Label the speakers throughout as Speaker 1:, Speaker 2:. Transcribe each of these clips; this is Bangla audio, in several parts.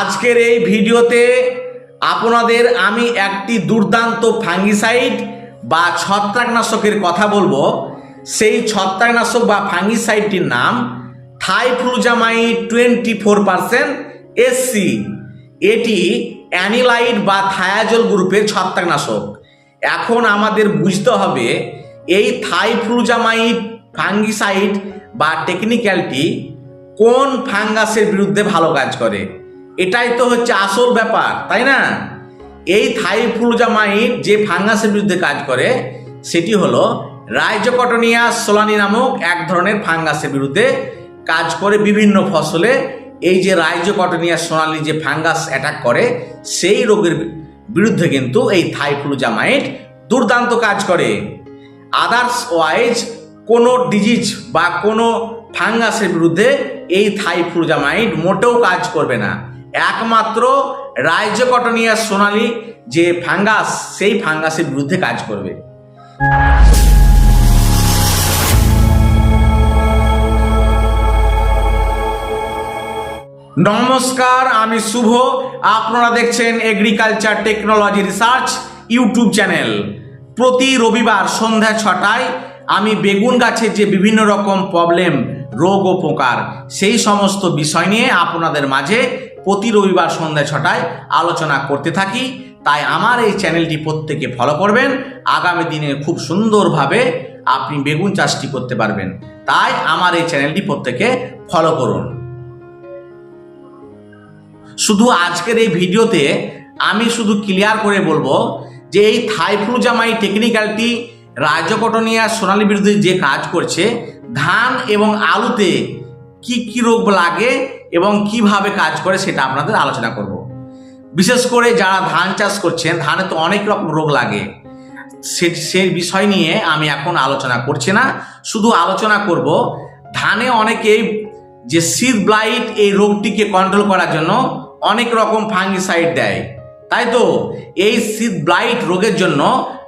Speaker 1: আজকের এই ভিডিওতে আপনাদের আমি একটি দুর্দান্ত ফাঙ্গিসাইড বা ছত্রাকনাশকের কথা বলব। সেই ছত্রাকনাশক বা ফাঙ্গিসাইডটির নাম thifluzamide twenty four percent SC এটি অ্যানিলাইড বা থায়াজল গ্রুপের ছত্রাকনাশক। এখন আমাদের বুঝতে হবে এই থাইফ্লুজামাইড ফাঙ্গিসাইড বা টেকনিক্যালটি কোন ফাঙ্গাসের বিরুদ্ধে ভালো কাজ করে। এটাই তো হচ্ছে আসল ব্যাপার, তাই না? এই থাইফ্লুজামাইড যে ফাঙ্গাসের বিরুদ্ধে কাজ করে, সেটি হলো রাইজোকটনিয়া সোলানি নামক এক ধরনের ফাঙ্গাসের বিরুদ্ধে কাজ করে বিভিন্ন ফসলে। এই যে রাইজোকটনিয়া সোনালি যে ফাঙ্গাস অ্যাটাক করে, সেই রোগের বিরুদ্ধে কিন্তু এই থাইফ্লুজামাইড দুর্দান্ত কাজ করে। আদার্স ওয়াইজ কোনো ডিজিজ বা কোনো ফাঙ্গাসের বিরুদ্ধে এই থাইফ্লুজামাইড মোটেও কাজ করবে না। একমাত্র রাইজোকটনিয়া সোনালি যে ফাঙ্গাস, সেই ফাঙ্গাসের বিরুদ্ধে কাজ করবে। নমস্কার, আমি শুভ। আপনারা দেখছেন agriculture technology research YouTube channel. প্রতি রবিবার সন্ধ্যা ছটায় আমি বেগুন গাছের যে বিভিন্ন রকম প্রবলেম রোগ ও পোকার, সেই সমস্ত বিষয় নিয়ে আপনাদের মাঝে প্রতি রবিবার সন্ধ্যা ছটায় আলোচনা করতে থাকি। তাই আমার এই চ্যানেলটি প্রত্যেকে ফলো করবেন। আগামী দিনে খুব সুন্দরভাবে আপনি বেগুন চাষটি করতে পারবেন। তাই আমার এই চ্যানেলটি প্রত্যেকে ফলো করুন। শুধু আজকের এই ভিডিওতে আমি শুধু ক্লিয়ার করে বলব যে এই থাইফ্লুজামাই টেকনিক্যালটি রাজকটনিয়া সোনালী বিরুদ্ধে যে কাজ করছে, ধান এবং আলুতে কি কি রোগ লাগে এবং কীভাবে কাজ করে সেটা আপনাদের আলোচনা করব। বিশেষ করে যারা ধান চাষ করছেন, ধানে তো অনেক রকম রোগ লাগে। সে সেই বিষয় নিয়ে আমি এখন আলোচনা করছি না। শুধু আলোচনা করব, ধানে অনেকেই যে সিড ব্লাইট এই রোগটিকে কন্ট্রোল করার জন্য অনেক রকম ফাঙ্গিসাইড দেয়। তাই তো? এই সিড ব্লাইট রোগের জন্য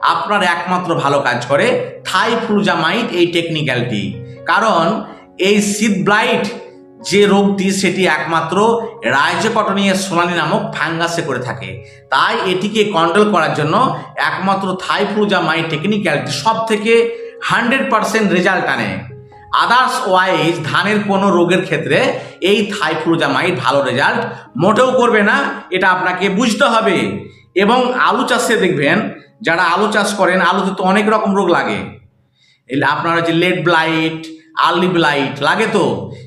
Speaker 1: আপনার একমাত্র ভালো কাজ করে থাইফ্লুজামাইড এই টেকনিক্যালটি কারণ এই সিড ব্লাইট যে রোগটি সেটি একমাত্র রাইজোকটনিয়া সোনালি নামক ফাঙ্গাসে করে থাকে। তাই এটিকে কন্ট্রোল করার জন্য একমাত্র থাইফ্লুজামাইড টেকনিক্যালটি সব থেকে হান্ড্রেড পার্সেন্ট রেজাল্ট আনে। আদার্স ওয়াইজ ধানের কোনো রোগের ক্ষেত্রে এই থাইফ্লুজামাইড ভালো রেজাল্ট মোটেও করবে না, এটা আপনাকে বুঝতে হবে। এবং আলু চাষে দেখবেন, যারা আলু চাষ করেন, আলুতে তো অনেক রকম রোগ লাগে। আপনার হচ্ছে লেড ব্লাইট আর্লি ব্লাইট লাগে তো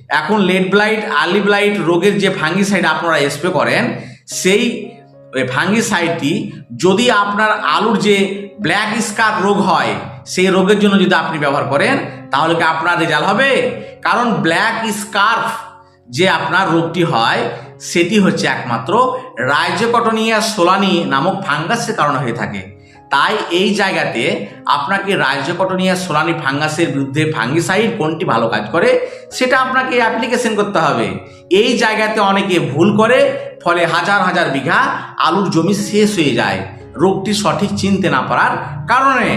Speaker 1: এখন লেড ব্লাইট, আর্লি ব্লাইট রোগের যে ফাঙ্গিসাইড আপনারা স্প্রে করেন, সেই ফাঙ্গিসাইডটি যদি আপনার আলুর যে ব্ল্যাক স্কার রোগ হয়, সেই রোগের জন্য যদি আপনি ব্যবহার করেন, তাহলে কি আপনার রেজাল্ট হবে? কারণ ব্ল্যাক স্কার্ফ যে আপনার রোগটি হয়, সেটি হচ্ছে একমাত্র রাইজোকটনিয়া সোলানি নামক ফাঙ্গাসের কারণে হয়ে থাকে। তাই এই জায়গাতে আপনাকে রাইজোকটনিয়া সোলানি ফাঙ্গাসের বিরুদ্ধে ফাঙ্গিসাইড কোনটি ভালো কাজ করে, সেটা আপনাকে অ্যাপ্লিকেশন করতে হবে। এই জায়গাতে অনেকে ভুল করে, ফলে হাজার হাজার বিঘা আলুর জমি শেষ হয়ে যায়। রোগটি সঠিক চিনতে না পারার কারণে।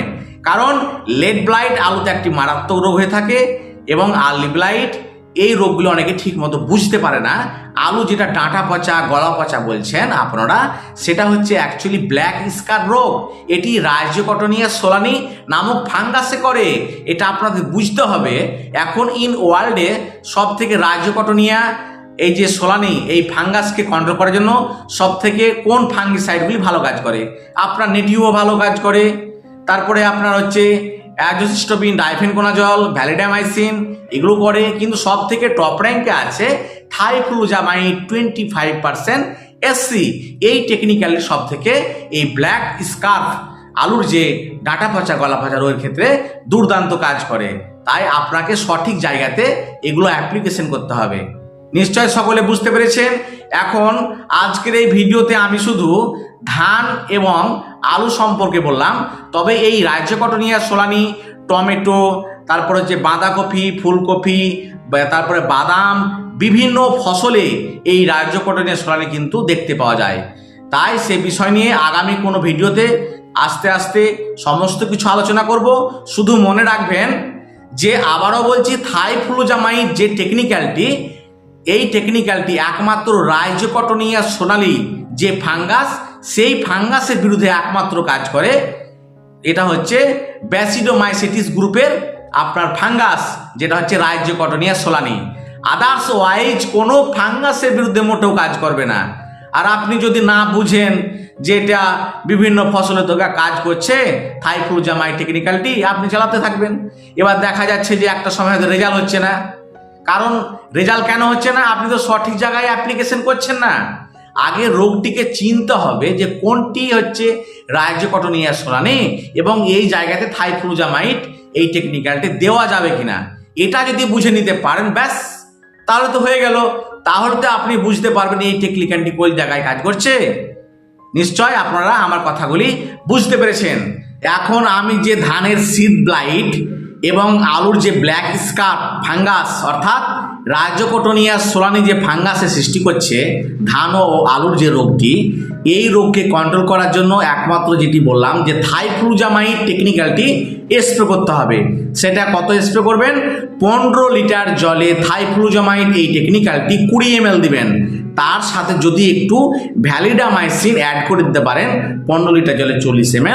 Speaker 1: কারণ লেড ব্লাইট আলুতে একটি মারাত্মক রোগ হয়ে থাকে এবং আর্লি ব্লাইট এই রোগগুলো অনেকে ঠিক মতো বুঝতে পারে না। আলু যেটা ডাঁটা পচা, গলা পচা বলছেন আপনারা, সেটা হচ্ছে অ্যাকচুয়ালি ব্ল্যাক স্কার রোগ। এটি রাজ্যকটনিয়া সোলানি নামক ফাঙ্গাসে করে। এটা আপনাদের বুঝতে হবে। এখন ইন ওয়ার্ল্ডে সব থেকে রাজ্যকটনিয়া এই যে সোলানি, এই ফাঙ্গাসকে কন্ট্রোল করার জন্য সব থেকে কোন ফাঙ্গিসাইডগুলি ভালো কাজ করে? আপনার নেটিও ভালো কাজ করে। তারপরে আপনার হচ্ছে অ্যাজোসিস্টোবিন ডাইফেনকোনাজল ভ্যালিডামাইসিন, এগুলো করে কিন্তু সব থেকে টপ র্যাঙ্কে আছে thifluzamide twenty five percent SC এই টেকনিক্যালি সব থেকে এই ব্ল্যাক স্কার্ফ আলুর যে ডাটা পচা গলা পচা রোগের ক্ষেত্রে দুর্দান্ত কাজ করে। তাই আপনাকে সঠিক জায়গাতে এগুলো অ্যাপ্লিকেশন করতে হবে। নিশ্চয় সকলে বুঝতে পেরেছেন? এখন আজকের এই ভিডিওতে আমি শুধু ধান এবং আলু সম্পর্কে বললাম। তবে এই রাজ্যকটনিয়া সোলানি, টমেটো, তারপরে হচ্ছে বাঁধাকপি, ফুলকপি তারপরে বাদাম, বিভিন্ন ফসলে এই রাজ্যকটনিয়া সোলানি কিন্তু দেখতে পাওয়া যায়। তাই সে বিষয় নিয়ে আগামী কোনো ভিডিওতে আস্তে আস্তে সমস্ত কিছু আলোচনা করব। শুধু মনে রাখবেন যে আবারও বলছি থাই থাইফ্লুজামাইড যে টেকনিক্যালটি এই টেকনিক্যালটি একমাত্র রাইজোকটনিয়া সোনালি যে ফাঙ্গাস সেই ফাঙ্গাসের বিরুদ্ধে একমাত্র কাজ করে। এটা হচ্ছে ব্যাসিডোমাইসিটিস গ্রুপের আপনার ফাঙ্গাস, যেটা হচ্ছে রাজ্য রাইজোকটনিয়া সোলানি। আদার্স ওয়াইজ কোনো ফাঙ্গাসের বিরুদ্ধে মোটেও কাজ করবে না। আর আপনি যদি না বুঝেন যে এটা বিভিন্ন ফসলের তোকা কাজ করছে থাইফ্লুজামাই টেকনিক্যালটি আপনি চালাতে থাকবেন। এবার দেখা যাচ্ছে যে একটা সময় হয়তো রেজাল্ট হচ্ছে না। কারণ রেজাল্ট কেন হচ্ছে না? আপনি তো সঠিক জায়গায় অ্যাপ্লিকেশন করছেন না। আগে রোগটিকে চিনতে হবে যে কোনটি হচ্ছে রাজ্যকটনিয়া সোলানি এবং এই জায়গাতে থাইফ্লুজামাইট এই টেকনিক্যালটি দেওয়া যাবে কিনা। এটা যদি বুঝে নিতে পারেন, ব্যাস, তাহলে তো হয়ে গেল। তাহলে তো আপনি বুঝতে পারবেন এই টেকনিক্যালটি কোন জায়গায় কাজ করছে। নিশ্চয় আপনারা আমার কথাগুলি বুঝতে পেরেছেন। এখন আমি যে ধানের সিড ব্লাইট এবং আলুর যে ব্ল্যাক স্কার ফাঙ্গাস অর্থাৎ রাজকোটনিয়া সোলানি যে ফাঙ্গাসের সৃষ্টি করছে ধান ও আলুর যে রোগটি, এই রোগকে কন্ট্রোল করার জন্য একমাত্র যেটি বললাম যে থাইফ্লুজামাইড টেকনিক্যালটি স্প্রে করতে হবে। সেটা কত স্প্রে করবেন? পনেরো লিটার জলে থাইফ্লুজামাইড এই টেকনিক্যালটি কুড়ি এম দিবেন। তার সাথে যদি একটু ভ্যালিডামাইসিন অ্যাড করে দিতে পারেন, পনেরো লিটার জলে চল্লিশ এম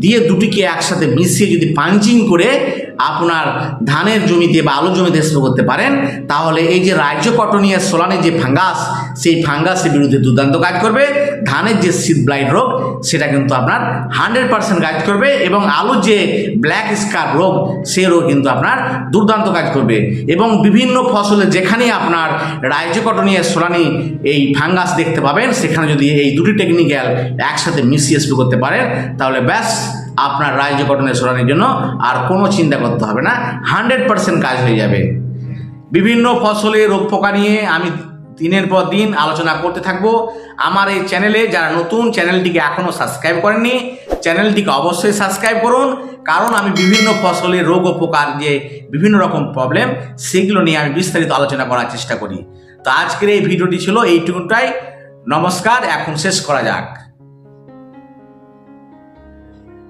Speaker 1: দিয়ে দুটিকে একসাথে মিশিয়ে যদি পাঞ্চিং করে আপনার ধানের জমিতে বা আলু জমিতে স্প্রে করতে পারেন, তাহলে এই যে রাজ্য কটনিয়া সোলানের যে ফাঙ্গাস, সেই ফাঙ্গাসের বিরুদ্ধে দুর্দান্ত কাজ করবে। ধানের যে সিড ব্লাইট রোগ, সেটা কিন্তু আপনার হান্ড্রেড পার্সেন্ট কাজ করবে এবং আলুর যে ব্ল্যাক স্কার রোগ, সে রোগ কিন্তু আপনার দুর্দান্ত কাজ করবে। এবং বিভিন্ন ফসলে যেখানে আপনার রাইজোকটনিয়া সোলানি এই ফাঙ্গাস দেখতে পাবেন, সেখানে যদি এই দুটি টেকনিক্যাল একসাথে মিশিয়ে স্প্রে করতে পারেন, তাহলে ব্যাস। আপনার রাজ্য গঠনের সরানোর জন্য আর কোনো চিন্তা করতে হবে না, হান্ড্রেড পার্সেন্ট কাজ হয়ে যাবে। বিভিন্ন ফসলে রোগ পোকা নিয়ে আমি দিনের পর দিন আলোচনা করতে থাকব। আমার এই চ্যানেলে যারা নতুন, চ্যানেলটিকে এখনও সাবস্ক্রাইব করেননি, চ্যানেলটিকে অবশ্যই সাবস্ক্রাইব করুন। কারণ আমি বিভিন্ন ফসলের রোগ ও পোকার যে বিভিন্ন রকম প্রবলেম, সেগুলো নিয়ে আমি বিস্তারিত আলোচনা করার চেষ্টা করি। তো আজকের এই ভিডিওটি ছিল এইটুকুটাই নমস্কার, এখন শেষ করা যাক।